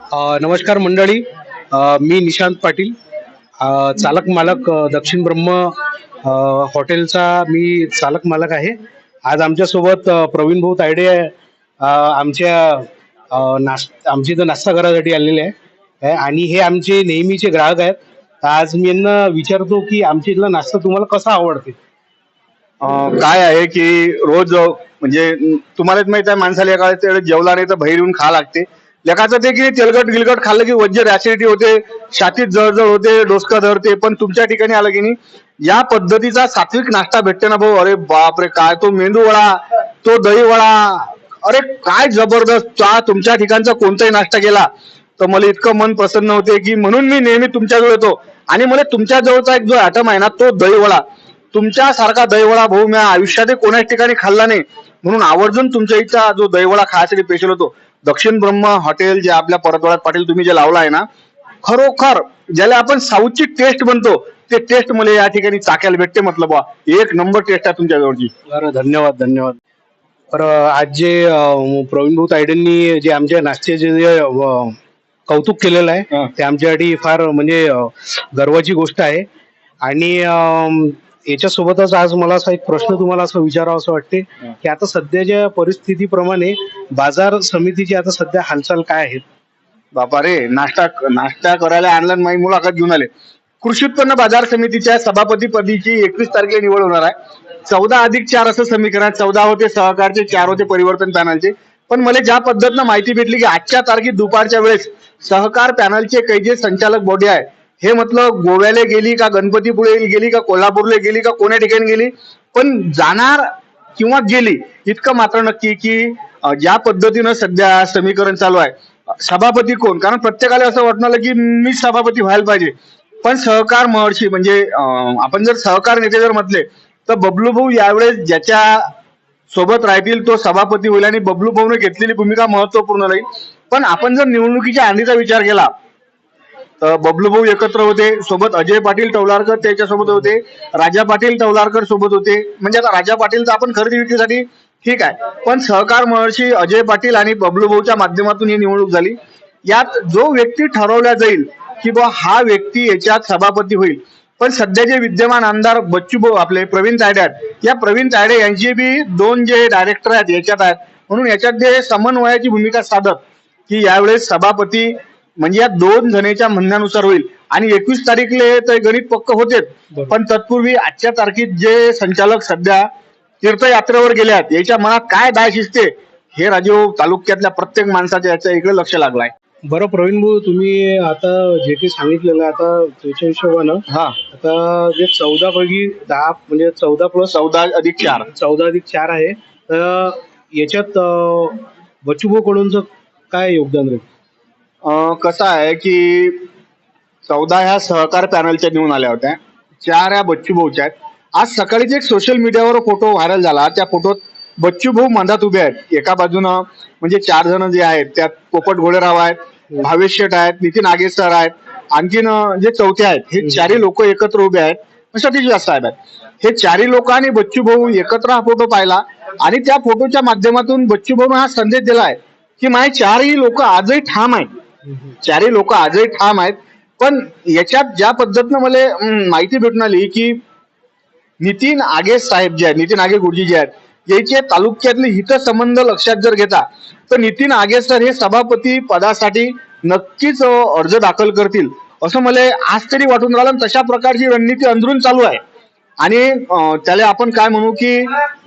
नमस्कार मंडळी. मी निशांत पाटील. चालक मालक दक्षिण ब्रह्म हॉटेलचा मी चालक मालक आहे. आज आमच्यासोबत प्रवीण भाऊ तायडे आमच्या नाश आमच्या इथं नाश्ता करायसाठी आलेले आहे. आणि हे आमचे नेहमीचे ग्राहक आहेत. तर आज मी यांना विचारतो की आमच्या इथला नाश्ता तुम्हाला कसा आवडते? काय आहे की रोज म्हणजे तुम्हालाच माहीत आहे माणसाला एका वेळेस जेवला नाही तर बाहेर येऊन खा लागते. लेखाचं ते की तेलकट गिलकट खाल्लं की वज्र ऍसिडिटी होते छातीत जळजळ होते डोसका धरते पण तुमच्या ठिकाणी आलं की नाही या पद्धतीचा सात्विक नाश्ता भेटते ना भाऊ? अरे बापरे काय तो मेंदू वडा तो दही वडा. अरे काय जबरदस्त तुमच्या ठिकाणचा कोणताही नाश्ता केला तर मला इतकं मन प्रसन्न होते की म्हणून मी नेहमी तुमच्याजवळ येतो. आणि मला तुमच्या जवळचा एक जो आयटम आहे ना तो दहीवडा तुमच्यासारखा दहीवडा भाऊ मी आयुष्यात कोणाच ठिकाणी खाल्ला नाही. म्हणून आवर्जून तुमच्या इथचा जो दहीवडा खायसाठी पेशल होतो. दक्षिण ब्रह्म हॉटेल जे आपल्या परतवाड्यात पाटील तुम्ही जे लावला आहे ना खरोखर ज्याला आपण साऊथची टेस्ट म्हणतो ते टेस्ट मला या ठिकाणी चाकायला भेटते म्हटलं बा एक नंबर टेस्ट आहे तुमच्या जवळची बरं धन्यवाद धन्यवाद. तर आज जे प्रवीण भाऊ तायडेंनी जे आमच्या नाश्त्याचे जे कौतुक केलेलं आहे. ते आमच्यासाठी फार म्हणजे गर्वाची गोष्ट आहे. आणि याच्यासोबतच आज मला असा एक प्रश्न तुम्हाला असं विचारावं असं वाटते की आता सध्याच्या परिस्थितीप्रमाणे बाजार समितीची आता सध्या हालचाल काय आहेत? बापा रे नाश्ता नाश्ता करायला आणला आणि माझी मुलाखत घेऊन आले. कृषी उत्पन्न बाजार समितीच्या सभापती पदीची एकवीस तारखेला निवड होणार आहे. चौदा अधिक चार असं समीकरण आहे. चौदा होते सहकारचे चार होते परिवर्तन पॅनलचे. पण मला ज्या पद्धतीनं माहिती भेटली की आजच्या तारखेत दुपारच्या वेळेस सहकार पॅनलचे काही जे संचालक बॉडी आहे हे म्हटलं गोव्याला गेली का गणपतीपुळे गेली का कोल्हापूरला गेली का कोण्या ठिकाणी गेली पण जाणार किंवा गेली इतकं मात्र नक्की की ज्या पद्धतीनं सध्या समीकरण चालू आहे सभापती कोण? कारण प्रत्येकाला असं वाटणार की मी सभापती व्हायला पाहिजे. पण सहकार महर्षी म्हणजे आपण जर सहकार नेते जर म्हटले तर बबलू भाऊ यावेळेस ज्याच्या सोबत राहतील तो सभापती होईल आणि बबलू भाऊने घेतलेली भूमिका महत्त्वपूर्ण राहील. पण आपण जर निवडणुकीच्या आधीचा विचार केला बबलू भाऊ एकत्र होते सोबत अजय पाटील टवलारकर त्याच्यासोबत होते राजा पाटील टवलारकर सोबत होते. म्हणजे आता राजा पाटीलचा आपण खरेदी विक्रीसाठी ठीक आहे पण सहकार महर्षी अजय पाटील आणि बबलू भाऊच्या माध्यमातून ही निवडणूक झाली. यात जो व्यक्ती ठरवला जाईल की बा हा व्यक्ती याच्यात सभापती होईल. पण सध्या जे विद्यमान आमदार बच्चू भाऊ आपले प्रवीण तायडे आहेत या प्रवीण तायडे यांचे बी दोन जे डायरेक्टर आहेत याच्यात आहेत. म्हणून याच्यात जे समन्वयाची भूमिका साधत की यावेळेस सभापती म्हणजे या दोन जणीच्या म्हणण्यानुसार होईल. आणि एकवीस तारीखले तर गणित पक्क होते. पण तत्पूर्वी आजच्या तारखेत जे संचालक सध्या तीर्थयात्रेवर गेल्यात याच्या मनात काय दाय शिजते हे राजीव तालुक्यातल्या प्रत्येक माणसाच्या याच्या इकडे लक्ष लागलाय. बरं प्रवीण भाऊ तुम्ही आता जे काही सांगितलेलं आहे आता त्याच्या हिशोबानं हा. आता जे चौदा पैकी दहा म्हणजे चौदा प्लस चौदा अधिक चार. चौदा अधिक चार आहे तर याच्यात अं, बच्चूभाऊ कडूनच काय योगदान राहील? कसं आहे की चौदा ह्या सहकार पॅनलच्या निवडून आल्या होत्या. चार ह्या बच्चू भाऊच्या आहेत. आज सकाळीच एक सोशल मीडियावर फोटो व्हायरल झाला त्या फोटोत बच्चू भाऊ मधात उभे आहेत. एका बाजूनं म्हणजे चार जण जे आहेत त्यात पोपट घोडेराव आहेत भावेश शेठ आहेत नितीन आगे सर आहेत आणखीन जे चौथे आहेत हे चारही लोक एकत्र उभे आहेत. सतीश व्यास साहेब आहेत. हे चारही लोक आणि बच्चू भाऊ एकत्र हा फोटो पाहिला आणि त्या फोटोच्या माध्यमातून बच्चू भाऊ हा संदेश दिलाय की माझे चारही लोक आजही ठाम आहेत. चारही लोक आजही ठाम आहेत. पण याच्यात ज्या पद्धतीनं मला माहिती भेटून आली की नितीन आगे साहेब जे आहेत नितीन आगे गुरुजी जे आहेत याचे तालुक्यातले हितसंबंध लक्षात जर घेता तर नितीन आगे सर हे सभापती पदासाठी नक्कीच अर्ज दाखल करतील. असं मला आज तरी वाटून राहिलं तशा प्रकारची रणनीती अंदरून चालू आहे. आणि त्याला आपण काय म्हणू की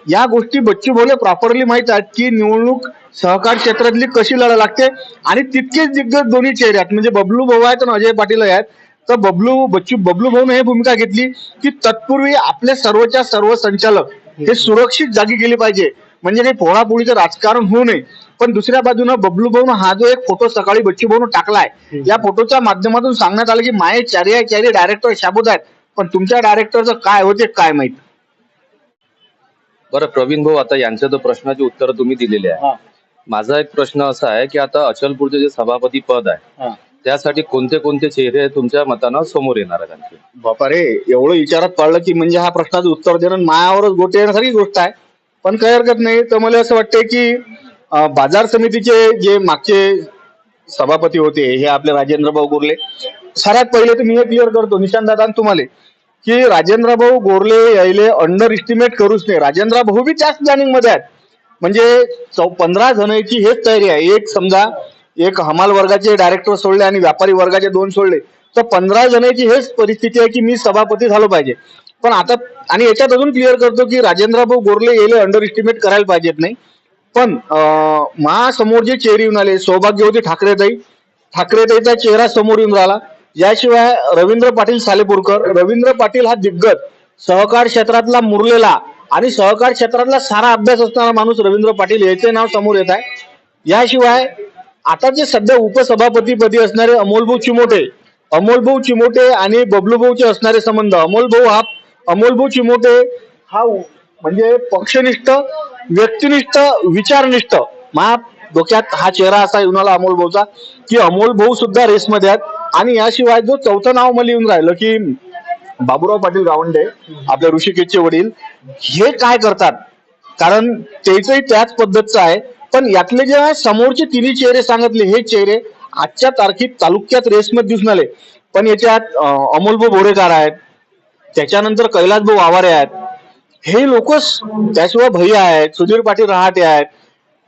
या गोष्टी बच्चू भाऊले प्रॉपरली माहीत आहेत की निवडणूक सहकार क्षेत्रातली कशी लढा लागते आणि तितकेच दिग्गज दोन्ही चेहरे आहेत. म्हणजे बबलू भाऊ आहेत आणि अजय पाटील आहेत. तर बबलू बच्चू बबलू भाऊने हे भूमिका घेतली की तत्पूर्वी आपले सर्वच्या सर्व संचालक हे सुरक्षित जागी गेले पाहिजे. म्हणजे काही फोडाफोडीचं राजकारण होऊ नये. पण दुसऱ्या बाजूनं बबलू भाऊन हा जो एक फोटो सकाळी बच्चू भाऊन टाकलाय या फोटोच्या माध्यमातून सांगण्यात आलं की माये चारी चारी डायरेक्टर शाबूत आहेत. पण तुमच्या डायरेक्टरचं काय होते काय माहीत? बरं प्रवीण भाऊ आता यांच्या तर प्रश्नाची उत्तर तुम्ही दिलेली आहे. माझा एक प्रश्न असा आहे की आता अचलपूरचे जे सभापती पद आहे त्यासाठी कोणते कोणते चेहरे तुमच्या मतानं समोर येणार आहेत आणखी? बापा रे एवढं विचारात पडलं की म्हणजे हा प्रश्नाचं उत्तर देणं मायावरच गोटे येण्यासारखी गोष्ट आहे. पण काही हरकत नाही. तर मला असं वाटतंय की अं, बाजार समितीचे जे मागचे सभापती होते हे आपले राजेंद्र भाऊ गोरले सगळ्यात पहिले तर मी हे क्लिअर करतो निशांत दादा तुम्हाला की राजेंद्र भाऊ गोरले यायले अंडर इस्टिमेट करूच नाही. राजेंद्र भाऊ बी त्याच प्लॅनिंगमध्ये आहेत. म्हणजे चौ पंधरा जणांची हेच तयारी आहे. एक समजा एक हमाल वर्गाचे डायरेक्टर सोडले आणि व्यापारी वर्गाचे दोन सोडले तर पंधरा जणांची हेच परिस्थिती आहे की मी सभापती झालो पाहिजे. पण आता आणि याच्यात अजून क्लिअर करतो की राजेंद्र भाऊ गोरले यायले अंडर इस्टिमेट करायला पाहिजेत नाही. पण महासमोर जे चेहरे येऊन आले सौभाग्यवती ठाकरेताई ठाकरेताईचा चेहरा समोर येऊन राहिला. याशिवाय रवींद्र पाटील सालेपूरकर रवींद्र पाटील हा दिग्गज सहकार क्षेत्रातला मुरलेला आणि सहकार क्षेत्रातला सारा अभ्यास असणारा माणूस रवींद्र पाटील याचे नाव समोर येत आहे. याशिवाय आता जे सध्या उपसभापतीपदी असणारे अमोलभाऊ चिमोटे अमोलभाऊ चिमोटे आणि बबलूभाऊचे असणारे संबंध अमोलभाऊ हा अमोलभाऊ चिमोटे हा म्हणजे पक्षनिष्ठ व्यक्तिनिष्ठ विचारनिष्ठ. मा डोक्यात हा चेहरा असा येऊन आला अमोल भाऊचा की अमोल भाऊ सुद्धा रेसमध्ये आहेत. आणि याशिवाय जो चौथं नाव मला येऊन राहिलं की बाबूराव पाटील गावंडे आपल्या ऋषिकेशचे वडील हे काय करतात? कारण त्याचंही त्याच पद्धतचं आहे. पण यातले जे आहे समोरचे तिन्ही चेहरे सांगितले हे चेहरे आजच्या तारखेत तालुक्यात रेसमध्ये दिसून आले. पण याच्यात अमोलभाऊ बोरेकार आहेत त्याच्यानंतर कैलासभाऊ आवारे आहेत. हे लोक त्याशिवाय भैया आहेत सुधीर पाटील रहाटे आहेत.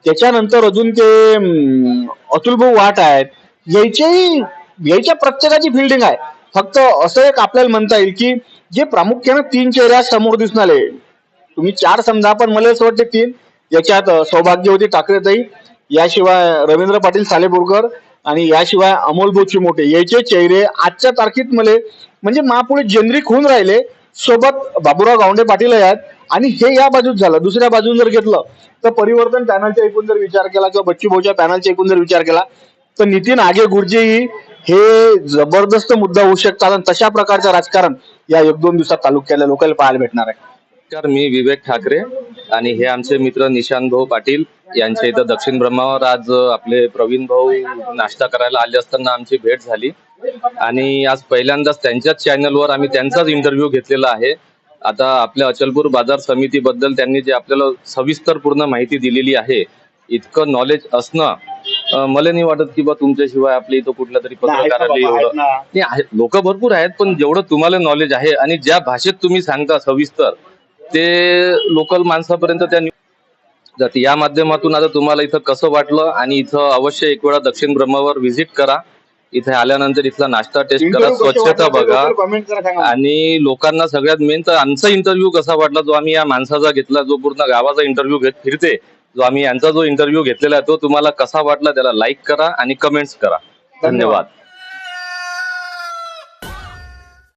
त्याच्यानंतर अजून ते अतुलभाऊ वाट आहेत. यायच्याही यायच्या प्रत्येकाची फिल्डिंग आहे. फक्त असं एक आपल्याला म्हणता येईल की जे प्रामुख्याने तीन चेहऱ्या समोर दिसून आले. तुम्ही चार समजा पण मला असं वाटते तीन याच्यात अं, सौभाग्यवती ठाकरेताई याशिवाय रवींद्र पाटील सालेपूरकर आणि याशिवाय अमोल बोची मोठे याचे चेहरे आजच्या तारखेत मले म्हणजे महापुढे जेनरिक होऊन राहिले. सोबत बाबुराव गावंडे पाटील आहेत आणि हे या बाजूत झालं. दुसऱ्या बाजून जर घेतलं तर परिवर्तन पॅनलच्या एकूण जर विचार केला किंवा बच्चू भाऊच्या पॅनलच्या एकूण जर विचार केला तर नितीन आगे गुरुजी ही हे जबरदस्त मुद्दा होऊ शकतात आणि तशा प्रकारचं राजकारण या एक दोन दिवसात तालुक्याला लोकांना पाहायला भेटणार आहे. नमस्कार मी विवेक ठाकरे आणि हे आमचे मित्र निशांत भाऊ पाटील यांच्या इथं दक्षिण ब्रह्मावर आज आपले प्रवीण भाऊ नाश्ता करायला आले असताना आमची भेट झाली. आणि आज पहिल्यांदाच त्यांच्याच चॅनलवर आम्ही त्यांचाच इंटरव्ह्यू घेतलेला आहे. आता आपल्या अचलपूर बाजार समितीबद्दल त्यांनी जे आपल्याला सविस्तर पूर्ण माहिती दिलेली आहे इतकं नॉलेज असणं अं, मला नाही वाटत की बा तुमच्याशिवाय आपल्या इथं कुठल्या तरी पत्रकाराला एवढं नाही लोक भरपूर आहेत पण जेवढं तुम्हाला नॉलेज आहे आणि ज्या भाषेत तुम्ही सांगता सविस्तर ते लोकल माणसापर्यंत त्या जाते. या माध्यमातून आता तुम्हाला इथं कसं वाटलं आणि इथं अवश्य एक वेळा दक्षिण ब्रह्मावर व्हिजिट करा. इथे आल्यानंतर इथला नाश्ता टेस्ट करा स्वच्छता बघा. कमेंट करा सांगा आणि लोकांना सगळ्यात मेन तर आमचा इंटरव्ह्यू कसा वाटला जो आम्ही या माणसाचा घेतला जो पूर्ण गावाचा इंटरव्ह्यू घेत फिरते जो आम्ही यांचा जो इंटरव्ह्यू घेतलेला आहे तो तुम्हाला कसा वाटला त्याला लाईक करा आणि कमेंट्स करा. धन्यवाद.